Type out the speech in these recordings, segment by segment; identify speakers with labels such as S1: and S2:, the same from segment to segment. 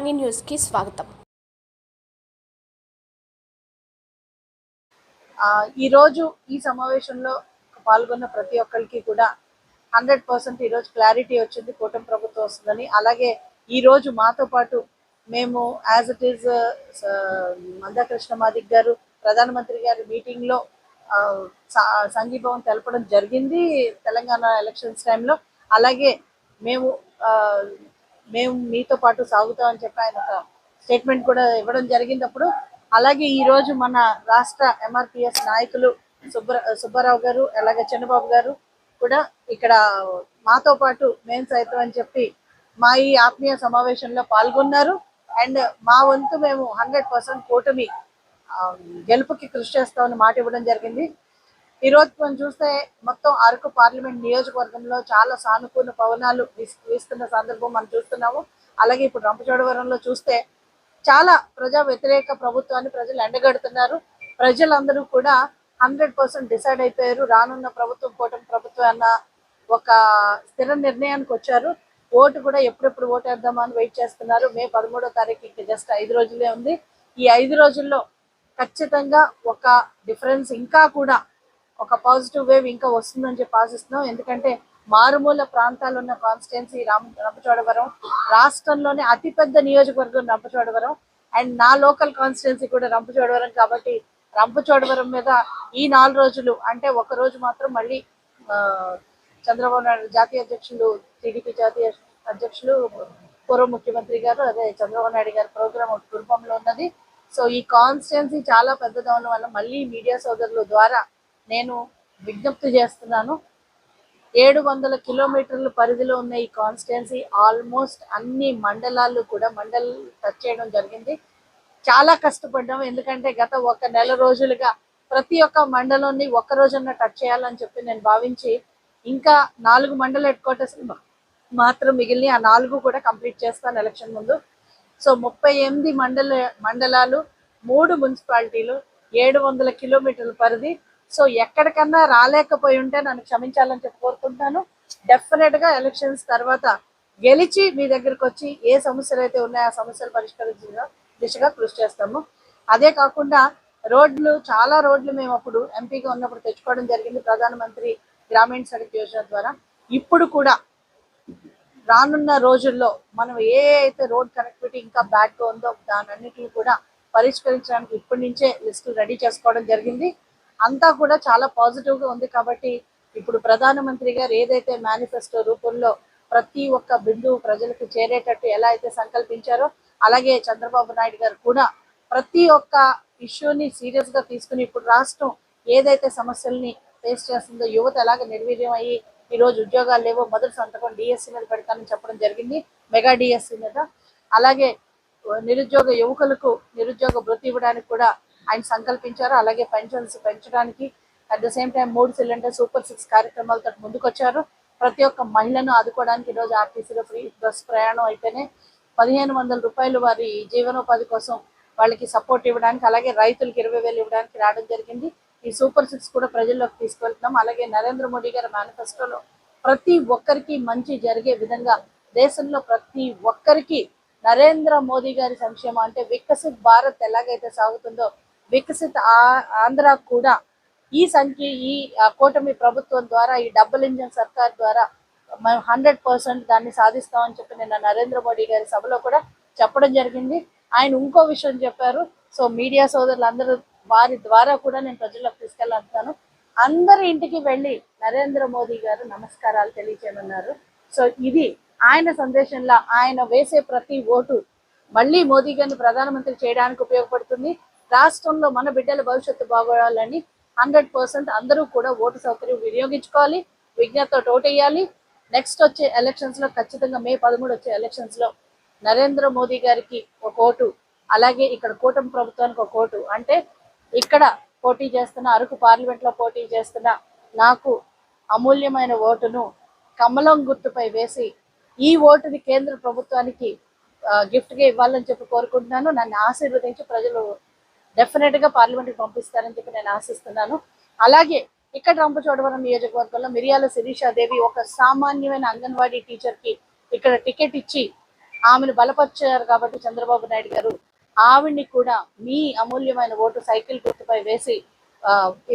S1: సామాన్య న్యూస్కి స్వాగతం.
S2: ఈరోజు ఈ సమావేశంలో పాల్గొన్న ప్రతి ఒక్కరికి కూడా హండ్రెడ్ పర్సెంట్ ఈరోజు క్లారిటీ వచ్చింది కూటమి ప్రభుత్వం వస్తుందని. అలాగే ఈరోజు మాతో పాటు మేము as it is Manda Krishna Madiga గారు ప్రధానమంత్రి గారి మీటింగ్లో సంఘీభావం తెలపడం జరిగింది తెలంగాణ ఎలక్షన్స్ టైంలో. అలాగే మేము మేము మీతో పాటు సాగుతామని చెప్పి ఆయన ఒక స్టేట్మెంట్ కూడా ఇవ్వడం జరిగింది అప్పుడు అలాగే ఈ రోజు మన రాష్ట్ర ఎంఆర్పిఎస్ నాయకులు సుబ్బ సుబ్బారావు గారు అలాగే చంద్రబాబు గారు కూడా ఇక్కడ మాతో పాటు మేము సైతం అని చెప్పి మా ఈ ఆత్మీయ సమావేశంలో పాల్గొన్నారు. అండ్ మా వంతు మేము హండ్రెడ్ పర్సెంట్ కూటమి గెలుపుకి కృషి చేస్తామని మాట ఇవ్వడం జరిగింది. ఈరోజు మనం చూస్తే మొత్తం అరకు పార్లమెంట్ నియోజకవర్గంలో చాలా సానుకూల పవనాలు వీస్తున్న సందర్భం మనం చూస్తున్నాము. అలాగే ఇప్పుడు రంపచోడవరంలో చూస్తే చాలా ప్రజా వ్యతిరేక ప్రభుత్వాన్ని ప్రజలు ఎండగడుతున్నారు. ప్రజలందరూ కూడా హండ్రెడ్ పర్సెంట్ డిసైడ్ అయిపోయారు. రానున్న ప్రభుత్వం కూటమి ప్రభుత్వం అన్న ఒక స్థిర నిర్ణయానికి వచ్చారు. ఓటు కూడా ఎప్పుడెప్పుడు ఓటు వేద్దామా అని వెయిట్ చేస్తున్నారు. మే పదమూడో తారీఖు ఇంకా జస్ట్ ఐదు రోజులే ఉంది. ఈ ఐదు రోజుల్లో ఖచ్చితంగా ఒక డిఫరెన్స్ ఇంకా కూడా ఒక పాజిటివ్ వేవ్ ఇంకా వస్తుందని చెప్పి ఆశిస్తున్నాం. ఎందుకంటే మారుమూల ప్రాంతాలు ఉన్న కాన్స్టిట్యున్సీ రామ రంపచోడవరం రాష్ట్రంలోనే అతిపెద్ద నియోజకవర్గం రంపచోడవరం అండ్ నా లోకల్ కాన్స్టిట్యున్సీ కూడా రంపచోడవరం కాబట్టి రంపచోడవరం మీద ఈ నాలుగు రోజులు అంటే ఒక రోజు మాత్రం మళ్ళీ చంద్రబాబు నాయుడు జాతీయ అధ్యక్షులు టీడీపీ జాతీయ అధ్యక్షులు పూర్వ ముఖ్యమంత్రి గారు అదే చంద్రబాబు నాయుడు గారి ప్రోగ్రామ్ ఒకటి కుటుంబంలో ఉన్నది. సో ఈ కాన్స్టిట్యున్సీ చాలా పెద్దదవడం వల్ల మళ్ళీ మీడియా సోదరుల ద్వారా నేను విజ్ఞప్తి చేస్తున్నాను. ఏడు వందల కిలోమీటర్ల పరిధిలో ఉన్న ఈ కాన్స్టిట్యున్సీ ఆల్మోస్ట్ అన్ని మండలాలు కూడా మండల్ టచ్ చేయడం జరిగింది. చాలా కష్టపడ్డాము. ఎందుకంటే గత ఒక నెల రోజులుగా ప్రతి ఒక్క మండలాన్ని ఒక్క రోజున టచ్ చేయాలని చెప్పి నేను భావించి ఇంకా నాలుగు మండల హెడ్ క్వార్టర్స్ మాత్రం మిగిలిన ఆ నాలుగు కూడా కంప్లీట్ చేస్తాను ఎలక్షన్ ముందు. సో ముప్పై ఎనిమిది మండల మండలాలు మూడు మున్సిపాలిటీలు ఏడు వందల కిలోమీటర్ల పరిధి సో ఎక్కడికన్నా రాలేకపోయి ఉంటే నన్ను క్షమించాలని చెప్పి కోరుకుంటున్నాను. డెఫినెట్గా ఎలక్షన్స్ తర్వాత గెలిచి మీ దగ్గరకు వచ్చి ఏ సమస్యలు అయితే ఉన్నాయో ఆ సమస్యలు పరిష్కరించిన దిశగా కృషి చేస్తాము. అదే కాకుండా రోడ్లు చాలా రోడ్లు మేము అప్పుడు ఎంపీగా ఉన్నప్పుడు తెచ్చుకోవడం జరిగింది ప్రధానమంత్రి గ్రామీణ సడక్ యోజన ద్వారా. ఇప్పుడు కూడా రానున్న రోజుల్లో మనం ఏ అయితే రోడ్ కనెక్టివిటీ ఇంకా బ్యాడ్గా ఉందో దాని అన్నిటిని కూడా పరిష్కరించడానికి ఇప్పటి నుంచే లిస్టులు రెడీ చేసుకోవడం జరిగింది. అంతా కూడా చాలా పాజిటివ్గా ఉంది కాబట్టి ఇప్పుడు ప్రధానమంత్రి గారు ఏదైతే మేనిఫెస్టో రూపంలో ప్రతి ఒక్క బిందువు ప్రజలకు చేరేటట్టు ఎలా అయితే సంకల్పించారో అలాగే చంద్రబాబు నాయుడు గారు కూడా ప్రతి ఒక్క ఇష్యూని సీరియస్గా తీసుకుని ఇప్పుడు రాష్ట్రం ఏదైతే సమస్యల్ని ఫేస్ చేస్తుందో యువత ఎలాగ నిర్వీర్యం అయ్యి ఈ రోజు ఉద్యోగాలు లేవో మొదటి సంతకం డిఎస్సి మీద పెడతానని చెప్పడం జరిగింది మెగా డిఎస్సి మీద. అలాగే నిరుద్యోగ యువకులకు నిరుద్యోగ వృత్తి ఇవ్వడానికి కూడా ఆయన సంకల్పించారు. అలాగే పెన్షన్స్ పెంచడానికి అట్ ద సేమ్ టైం మూడు సిలిండర్ సూపర్ సిక్స్ కార్యక్రమాలతో ముందుకొచ్చారు. ప్రతి ఒక్క మహిళను ఆదుకోవడానికి ఈరోజు ఆర్టీసీలో ఫ్రీ బస్ ప్రయాణం అయితేనే పదిహేను వందల రూపాయలు వారి జీవనోపాధి కోసం వాళ్ళకి సపోర్ట్ ఇవ్వడానికి అలాగే రైతులకు ఇరవై వేలు ఇవ్వడానికి రావడం జరిగింది. ఈ సూపర్ సిక్స్ కూడా ప్రజల్లోకి తీసుకెళ్తున్నాం. అలాగే నరేంద్ర మోడీ గారి మేనిఫెస్టోలో ప్రతి ఒక్కరికి మంచి జరిగే విధంగా దేశంలో ప్రతి ఒక్కరికి నరేంద్ర మోదీ గారి సంక్షేమం అంటే వికసిత్ భారత్ ఎలాగైతే సాగుతుందో వికసిత ఆంధ్ర కూడా ఈ సంఖ్య ఈ కూటమి ప్రభుత్వం ద్వారా ఈ డబుల్ ఇంజన్ సర్కార్ ద్వారా మేము హండ్రెడ్ పర్సెంట్ దాన్ని సాధిస్తామని చెప్పి నిన్న నరేంద్ర మోడీ గారి సభలో కూడా చెప్పడం జరిగింది. ఆయన ఇంకో విషయం చెప్పారు. సో మీడియా సోదరులు అందరూ వారి ద్వారా కూడా నేను ప్రజలకు తీసుకెళ్ళాను అందరి ఇంటికి వెళ్ళి నరేంద్ర మోదీ గారు నమస్కారాలు తెలియచేయనున్నారు సో ఇది ఆయన సందేశంలో ఆయన వేసే ప్రతి ఓటు మళ్ళీ మోదీ గారిని ప్రధానమంత్రి చేయడానికి ఉపయోగపడుతుంది. రాష్ట్రంలో మన బిడ్డల భవిష్యత్తు బాగోవాలని హండ్రెడ్ పర్సెంట్ అందరూ కూడా ఓటు సౌకర్యం వినియోగించుకోవాలి విజ్ఞతతో ఓటేయాలి వేయాలి. నెక్స్ట్ వచ్చే ఎలక్షన్స్లో ఖచ్చితంగా మే పదమూడు వచ్చే ఎలక్షన్స్లో నరేంద్ర మోదీ గారికి ఒక ఓటు అలాగే ఇక్కడ కూటమి ప్రభుత్వానికి ఒక ఓటు. అంటే ఇక్కడ పోటీ చేస్తున్న అరకు పార్లమెంట్లో పోటీ చేస్తున్న నాకు అమూల్యమైన ఓటును కమలం గుర్తుపై వేసి ఈ ఓటుని కేంద్ర ప్రభుత్వానికి గిఫ్ట్గా ఇవ్వాలని చెప్పి కోరుకుంటున్నాను. నన్ను ఆశీర్వదించి ప్రజలు డెఫినెట్గా పార్లమెంట్కి పంపిస్తారని చెప్పి నేను ఆశిస్తున్నాను. అలాగే ఇక్కడ రంపచోడవరం నియోజకవర్గంలో మిరియాల శిరీషాదేవి ఒక సామాన్యమైన అంగన్వాడీ టీచర్కి ఇక్కడ టికెట్ ఇచ్చి ఆమెను బలపరిచారు కాబట్టి చంద్రబాబు నాయుడు గారు. ఆవిడ్ని కూడా మీ అమూల్యమైన ఓటు సైకిల్ గుర్తుపై వేసి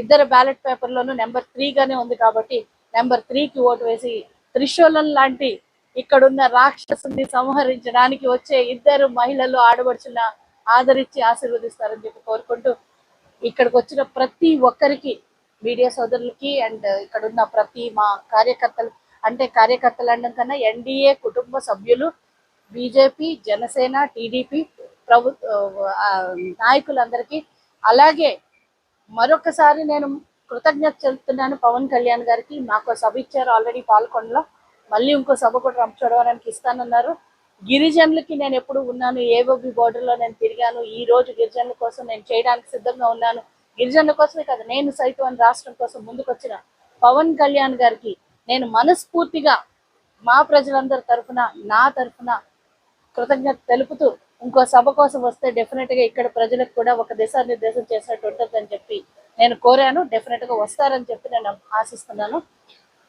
S2: ఇద్దరు బ్యాలెట్ పేపర్లోనూ నెంబర్ త్రీగానే ఉంది కాబట్టి నెంబర్ త్రీకి ఓటు వేసి త్రిశూలం లాంటి ఇక్కడున్న రాక్షసుని సంహరించడానికి వచ్చే ఇద్దరు మహిళలు ఆడబడుచున్న ఆదరించి ఆశీర్వదిస్తారని చెప్పి కోరుకుంటూ ఇక్కడికి వచ్చిన ప్రతి ఒక్కరికి మీడియా సోదరులకి అండ్ ఇక్కడ ఉన్న ప్రతి మా కార్యకర్తలు అంటే కార్యకర్తలు అనడం కన్నా ఎన్డీఏ కుటుంబ సభ్యులు బీజేపీ జనసేన టీడీపీ ప్రభుత్వ నాయకులందరికీ అలాగే మరొకసారి నేను కృతజ్ఞత చెబుతున్నాను పవన్ కళ్యాణ్ గారికి. నాకు సభ ఇచ్చారు ఆల్రెడీ పాల్కొండలో. మళ్ళీ ఇంకో సభ కూడా రంపచోడవరానికి ఇస్తానన్నారు. గిరిజనులకి నేను ఎప్పుడు ఉన్నాను ఏబోబి బోర్డర్లో నేను తిరిగాను ఈ రోజు గిరిజనుల కోసం నేను చేయడానికి సిద్ధంగా ఉన్నాను. గిరిజనుల కోసమే కాదు నేను సైతం అని రాష్ట్రం కోసం ముందుకొచ్చిన పవన్ కళ్యాణ్ గారికి నేను మనస్ఫూర్తిగా మా ప్రజలందరి తరఫున నా తరఫున కృతజ్ఞత తెలుపుతూ ఇంకో సభ కోసం వస్తే డెఫినెట్గా ఇక్కడ ప్రజలకు కూడా ఒక దిశానిర్దేశం చేసినట్టు ఉంటుందని చెప్పి నేను కోరాను. డెఫినెట్గా వస్తారని చెప్పి నేను ఆశిస్తున్నాను.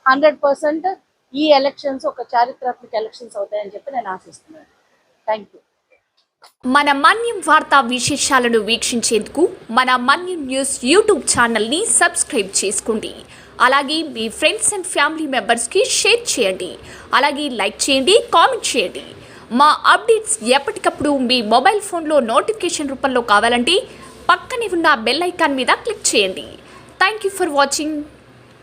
S2: హండ్రెడ్ పర్సెంట్ ఈ ఎలక్షన్స్ ఒక చారిత్రాత్మక ఎలక్షన్స్ అవుతాయని చెప్పి నేను ఆశిస్తున్నాను. థ్యాంక్ యూ
S1: మన మన్యం వార్తా విశేషాలను వీక్షించేందుకు మన మన్యం న్యూస్ యూట్యూబ్ ఛానల్ని సబ్స్క్రైబ్ చేసుకోండి. అలాగే మీ ఫ్రెండ్స్ అండ్ ఫ్యామిలీ మెంబర్స్కి షేర్ చేయండి. అలాగే లైక్ చేయండి కామెంట్ చేయండి. మా అప్డేట్స్ ఎప్పటికప్పుడు మీ మొబైల్ ఫోన్లో నోటిఫికేషన్ రూపంలో కావాలంటే పక్కనే ఉన్న బెల్ ఐకాన్ మీద క్లిక్ చేయండి. Thank you for watching